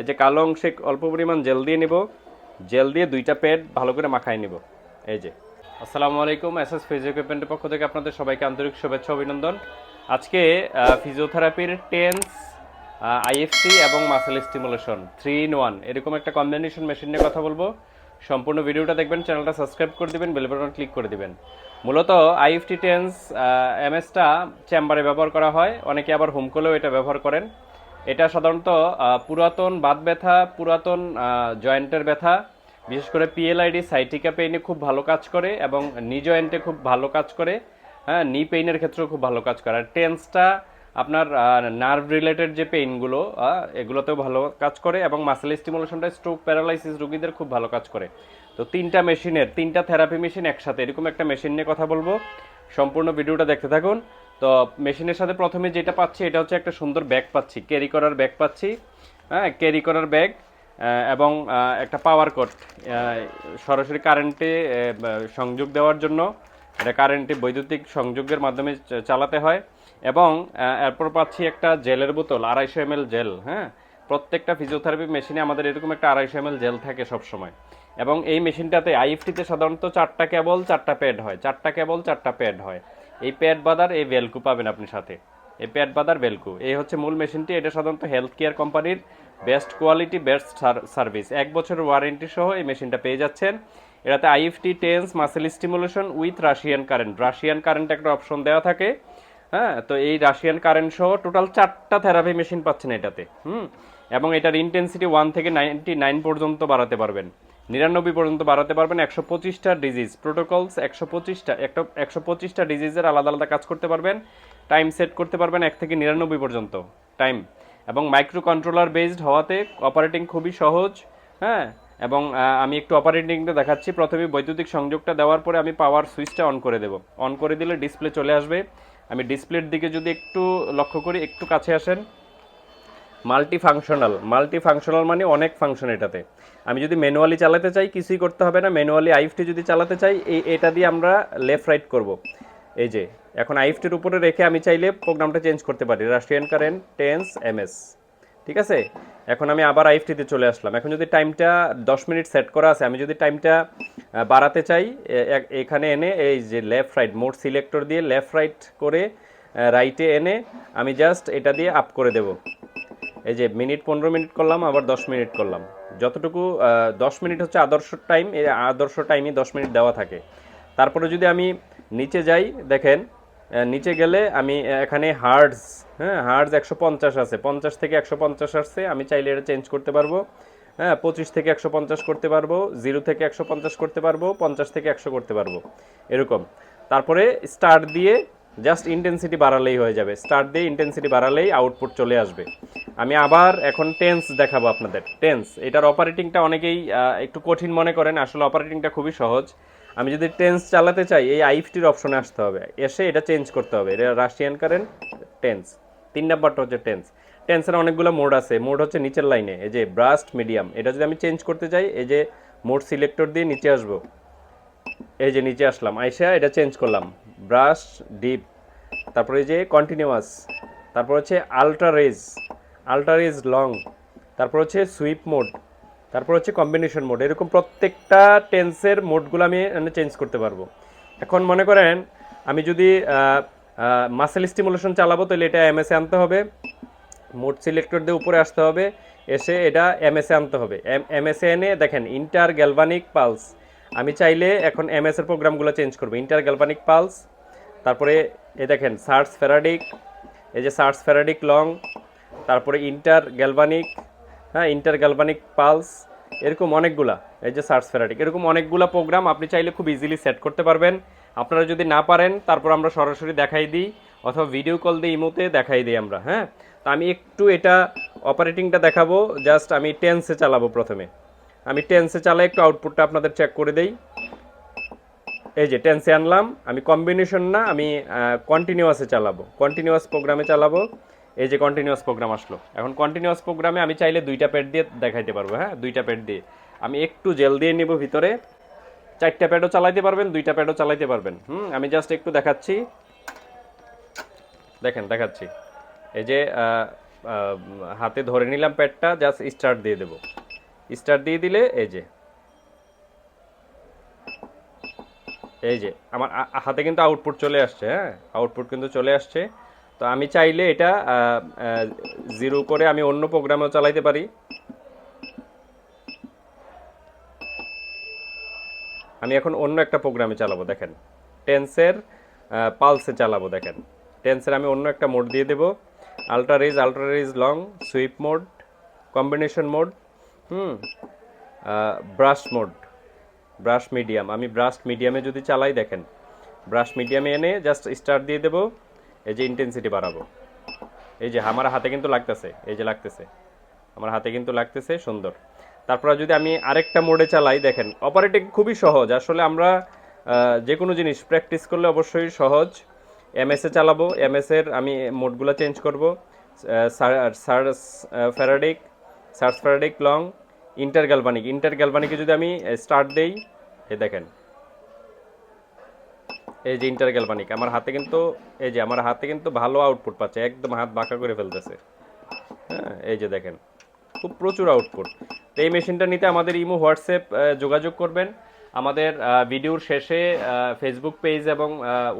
এই যে কালো অংশে অল্প পরিমাণ জেল দিয়ে নিব। জেল দিয়ে দুইটা প্যাড ভালো করে মাখায় নিব। এই যে। আসসালামু আলাইকুম এস এস ফিজিওথেরাপির পক্ষ থেকে আপনাদের সবাইকে আন্তরিক শুভেচ্ছা, অভিনন্দন। আজকে ফিজিওথেরাপির টেন্স আইএফসি এবং muscle stimulation, three in one. এরকম একটা কম্বিনেশন মেশিন নিয়ে কথা বলব। সম্পূর্ণ ভিডিওটা দেখবেন, চ্যানেলটা সাবস্ক্রাইব করে দিবেন, বেল বাটন ক্লিক করে দিবেন। মূলত আইএফটি টেন্স এমএসটা চেম্বারে ব্যবহার করা হয়। অনেকে আবার হোম কলেও এটা ব্যবহার করেন। এটা সাধারণত পুরাতন বাত ব্যথা, পুরাতন জয়েন্টের ব্যথা, বিশেষ করে পিএলআইডি সাইটিকা পেইনে খুব ভালো কাজ করে এবং নি জয়েন্টে খুব ভালো কাজ করে হ্যাঁ নি পেইনের ক্ষেত্রেও খুব ভালো কাজ করে। আর টেন্সটা আপনার নার্ভ রিলেটেড যে পেইনগুলো এগুলোতেও ভালো কাজ করে এবং মাসেল স্টিমুলেশনটা স্ট্রোক প্যারালাইসিস রোগীদের খুব ভালো কাজ করে। তো তিনটা মেশিনের তিনটা থেরাপি মেশিন একসাথে, এরকম একটা মেশিন নিয়ে কথা বলব। সম্পূর্ণ ভিডিওটা দেখতে থাকুন। তো মেশিনের সাথে প্রথমে যেটা পাচ্ছি, এটা হচ্ছে একটা সুন্দর ব্যাগ পাচ্ছি। ক্যারি করার ব্যাগ পাচ্ছি। হ্যাঁ ক্যারি করার ব্যাগ এবং একটা পাওয়ার কট সরাসরি কারেন্টে সংযোগ দেওয়ার জন্য এটা কারেন্টে বৈদ্যুতিক সংযোগের মাধ্যমে চালাতে হয়। এবং এরপর পাচ্ছি একটা জেলের বোতল, আড়াইশো এম জেল হ্যাঁ? প্রত্যেকটা ফিজিওথেরাপি মেশিনে আমাদের এরকম একটা আড়াইশো এম জেল থাকে সবসময়। এবং এই মেশিনটাতে আইএফটিতে সাধারণত চারটা কেবল চারটা প্যাড হয়। চারটা কেবল চারটা প্যাড হয়। এই প্যাড বাদার এই ভেলকু পাবেন আপনি সাথে। এই প্যাড বাদার ভেলকু এই হচ্ছে মূল মেশিনটি। এটা সাধারণত হেলথ কেয়ার কোম্পানির বেস্ট কোয়ালিটি বেস্ট সার্ভিস এক বছরের ওয়ারেন্টি সহ এই মেশিনটা পেয়ে যাচ্ছেন। এটাতে IFT TENS muscle stimulation with Russian current Russian current একটা অপশন দেওয়া থাকে। হ্যাঁ তো এই রাশিয়ান কারেন্ট সহ টোটাল চারটা থেরাপি মেশিন পাচ্ছেন এটাতে। হুম, এবং এটার ইন্টেন্সিটি ওয়ান থেকে নাইনটি নাইন পর্যন্ত বাড়াতে পারবেন। নিরানব্বই পর্যন্ত বাড়াতে পারবেন। একশো পঁচিশটা ডিজিজ প্রোটোকলস একশো পঁচিশটা, একটা, একশো পঁচিশটা ডিজিজের আলাদা আলাদা কাজ করতে পারবেন। টাইম সেট করতে পারবেন এক থেকে নিরানব্বই পর্যন্ত। টাইম এবং মাইক্রো কন্ট্রোলার বেসড হওয়াতে অপারেটিং খুবই সহজ হ্যাঁ? এবং আমি একটু অপারেটিংটা দেখাচ্ছি। প্রথমে বৈদ্যুতিক সংযোগটা দেওয়ার পরে আমি পাওয়ার সুইচটা অন করে দেব। অন করে দিলে ডিসপ্লে চলে আসবে। আমি ডিসপ্লের দিকে যদি একটু লক্ষ্য করি, একটু কাছে আসেন। মাল্টি ফাংশনাল মাল্টি ফাংশনাল মানে অনেক ফাংশন এটাতে। আমি যদি ম্যানুয়ালি চালাতে চাই, কিছুই করতে হবে না। ম্যানুয়ালি আইফটি যদি চালাতে চাই এই এটা দিয়ে আমরা লেফট রাইট করব। এই যে, এখন আইফটির উপরে রেখে আমি চাইলে প্রোগ্রামটা চেঞ্জ করতে পারি। রাশিয়ান কারেন্ট টেন্স এমএস ঠিক আছে? এখন আমি আবার আইফটিতে চলে আসলাম। এখন যদি টাইমটা দশ মিনিট সেট করা আছে, আমি যদি টাইমটা বাড়াতে চাই এখানে এনে, এই যে লেফট রাইট মোড সিলেক্টর দিয়ে লেফট রাইট করে রাইটে এনে, আমি জাস্ট এটা দিয়ে আপ করে দেব। এই যে মিনিট পনেরো মিনিট করলাম, আবার দশ মিনিট করলাম। যতটুকু দশ মিনিট হচ্ছে আদর্শ টাইম, এই আদর্শ টাইমই দশ মিনিট দেওয়া থাকে। তারপরে যদি আমি নিচে যাই, দেখেন নিচে গেলে আমি এখানে হার্ডস হ্যাঁ হার্ডস একশো পঞ্চাশ আছে। পঞ্চাশ থেকে একশো পঞ্চাশ আসছে, আমি চাইলে এটা চেঞ্জ করতে পারব। হ্যাঁ পঁচিশ থেকে একশো পঞ্চাশ করতে পারব, জিরো থেকে একশো পঞ্চাশ করতে পারব, পঞ্চাশ থেকে একশো করতে পারব, এরকম। তারপরে স্টার্ট দিয়ে জাস্ট ইন্টেন্সিটি বাড়ালেই হয়ে যাবে। স্টার্ট দিয়ে ইন্টেন্সিটি বাড়ালেই আউটপুট চলে আসবে। আমি আবার এখন টেন্স দেখাবো আপনাদের। টেন্স এটার অপারেটিংটা অনেকেই একটু কঠিন মনে করেন, আসলে অপারেটিংটা খুবই সহজ। আমি যদি টেন্স চালাতে চাই, এই আইফটির অপশনে আসতে হবে। এসে এটা চেঞ্জ করতে হবে। এটা রাশিয়ান কারেন্ট টেন্স তিন নাম্বারটা হচ্ছে টেন্স টেন্সের অনেকগুলো মোড আছে। মোড হচ্ছে নিচের লাইনে এই যে ব্রাস্ট মিডিয়াম এটা যদি আমি চেঞ্জ করতে চাই, এই যে মোড সিলেক্টর দিয়ে নিচে আসব। এই যে নিচে আসলাম, আইসা এটা চেঞ্জ করলাম। ব্রাশ ডিপ তারপরে যে কন্টিনিউয়াস তারপর হচ্ছে ultra rage ultra rage long তারপর হচ্ছে সুইপ মোড তারপর হচ্ছে কম্বিনেশন মোড এরকম প্রত্যেকটা টেন্সের মোডগুলো আমি চেঞ্জ করতে পারব। এখন মনে করেন, আমি যদি মাসেল স্টিমুলেশন চালাবো, তাহলে এটা এমএসএ আনতে হবে। মোড সিলেক্টর দিয়ে উপরে আসতে হবে, এসে এটা এমএসএ আনতে হবে। এম এমএসএ এনে দেখেন ইন্টার গ্যালভানিক পালস আমি চাইলে এখন এমএস এর প্রোগ্রামগুলো চেঞ্জ করব। ইন্টার গ্যালভানিক পালস তারপরে এ দেখেন সার্স ফেরাডিক এই যে সার্চ ফেরাডিক লং তারপরে ইন্টার গ্যালভানিক হ্যাঁ ইন্টার গ্যালভানিক পালস এরকম অনেকগুলা, এই যে সার্চ ফেরাডিক এরকম অনেকগুলা প্রোগ্রাম আপনি চাইলে খুব ইজিলি সেট করতে পারবেন। আপনারা যদি না পারেন, তারপর আমরা সরাসরি দেখাই দিই, অথবা ভিডিও কল দিয়ে ইমোতে দেখাই দিই আমরা হ্যাঁ? তো আমি একটু এটা অপারেটিংটা দেখাবো জাস্ট আমি টেন্সে চালাবো প্রথমে। আমি টেন্সে চালাই, একটু আউটপুটটা আপনাদের চেক করে দেই। এই যে টেন্সে আনলাম, আমি কম্বিনেশন না, আমি কন্টিনিউয়াসে চালাবো। কন্টিনিউয়াস প্রোগ্রামে চালাবো, এই যে কন্টিনিউয়াস প্রোগ্রাম আসলো। এখন কন্টিনিউয়াস প্রোগ্রামে আমি চাইলে দুইটা প্যাড দিয়ে দেখাইতে পারব হ্যাঁ? দুইটা প্যাড দিয়ে। আমি একটু জেল দিয়ে নিব ভিতরে। চারটা প্যাডও চালাইতে পারবেন, দুইটা প্যাডও চালাইতে পারবেন। হুম, আমি জাস্ট একটু দেখাচ্ছি। দেখেন, দেখাচ্ছি। এই যে হাতে ধরে নিলাম প্যাডটা জাস্ট স্টার্ট দিয়ে দেব। স্টার্ট দিয়ে দিলে এই যে। এই যে, আমার হাতে কিন্তু আউটপুট চলে আসছে হ্যাঁ? আউটপুট কিন্তু চলে আসছে। তো আমি চাইলে এটা জিরো করে আমি অন্য প্রোগ্রামেও চালাইতে পারি। আমি এখন অন্য একটা প্রোগ্রামে চালাবো, দেখেন। টেন্সের পালসে চালাবো, দেখেন। টেন্সের আমি অন্য একটা মোড দিয়ে দেবো। Ultra res ultra res long sweep mode combination mode hmm brush mode brush medium আমি ব্রাশ মিডিয়ামে যদি চালাই, দেখেন ব্রাশ মিডিয়ামে এনে জাস্ট স্টার্ট দিয়ে দেবো, এই যে ইন্টেন্সিটি বাড়াবো। এই যে আমার হাতে কিন্তু লাগতেছে, এই যে লাগতেছে, আমার হাতে কিন্তু লাগতেছে, সুন্দর। তারপরে যদি আমি আরেকটা মোডে চালাই, দেখেন অপারেটিং খুবই সহজ। আসলে আমরা যে কোনো জিনিস প্র্যাকটিস করলে অবশ্যই সহজ। এমএস এ চালাবো এমএস এর আমি মোডগুলো চেঞ্জ করব search faradic search faradic long inter galvanic inter গ্যালভানিকে যদি আমি স্টার্ট দেই এই দেখেন। এই যে ইন্টার গ্যালভানিক আমার হাতে কিন্তু, এই যে আমার হাতে কিন্তু ভালো আউটপুট পাচ্ছে, একদম হাত বাঁকা করে ফেলতেছে। হ্যাঁ এই যে দেখেন, খুব প্রচুর আউটপুট তো এই মেশিনটা নিতে আমাদের ইমো, হোয়াটসঅ্যাপ যোগাযোগ করবেন। আমাদের ভিডিওর শেষে ফেসবুক পেজ এবং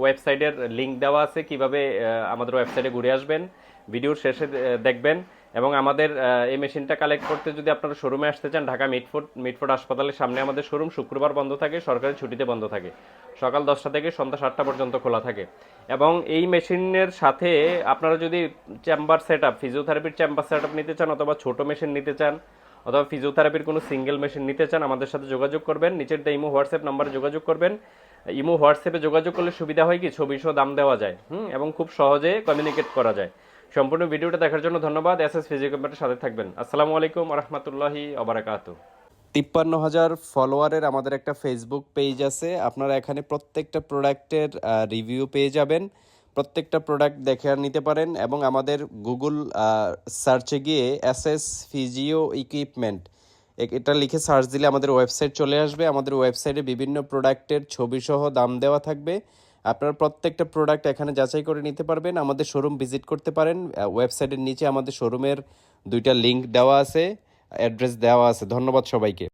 ওয়েবসাইটের লিঙ্ক দেওয়া আছে, কীভাবে আমাদের ওয়েবসাইটে ঘুরে আসবেন। ভিডিওর শেষে দেখবেন। এবং আমাদের এই মেশিনটা কালেক্ট করতে যদি আপনারা শোরুমে আসতে চান, ঢাকা মিটফোর্ট মিটফোর্ট হাসপাতালের সামনে আমাদের শোরুম শুক্রবার বন্ধ থাকে, সরকারি ছুটিতে বন্ধ থাকে। সকাল দশটা থেকে সন্ধ্যা সাতটা পর্যন্ত খোলা থাকে। এবং এই মেশিনের সাথে আপনারা যদি চেম্বার সেট আপ ফিজিওথেরাপির চেম্বার সেট আপ নিতে চান অথবা ছোট মেশিন নিতে চান, অথবা ফিজিওথেরাপির কোনো সিঙ্গেল মেশিন নিতে চান, আমাদের সাথে যোগাযোগ করবেন। নিচের দিয়ে ইমো হোয়াটসঅ্যাপ নাম্বারে যোগাযোগ করবেন। ইমো হোয়াটসঅ্যাপে যোগাযোগ করলে সুবিধা হয় কি? ছবি সহ দাম দেওয়া যায়। হুম? এবং খুব সহজে কমিউনিকেট করা যায়। সম্পূর্ণ ভিডিওটা দেখার জন্য ধন্যবাদ। এস এস ফিজিওথেরাপির সাথে থাকবেন। আসসালামু আলাইকুম রহমতুল্লাহি অবরাকাতু তিপ্পান্ন হাজার ফলোয়ারের আমাদের একটা ফেসবুক পেজ আছে। আপনারা এখানে প্রত্যেকটা প্রোডাক্টের রিভিউ পেয়ে যাবেন। প্রত্যেকটা প্রোডাক্ট দেখে নিতে পারেন এবং আমাদের গুগল সার্চে গিয়ে এস এস ফিজিও ইকুইপমেন্ট এটা লিখে সার্চ দিলে আমাদের ওয়েবসাইট চলে আসবে। আমাদের ওয়েবসাইটে বিভিন্ন প্রোডাক্টের ছবিসহ দাম দেওয়া থাকবে। আপনারা প্রত্যেকটা প্রোডাক্ট এখানে যাচাই করে নিতে পারবেন, আমাদের শোরুম ভিজিট করতে পারেন ওয়েবসাইটের নিচে আমাদের শোরুমের দুইটা লিঙ্ক দেওয়া আছে অ্যাড্রেস দেওয়া আছে। ধন্যবাদ সবাইকে।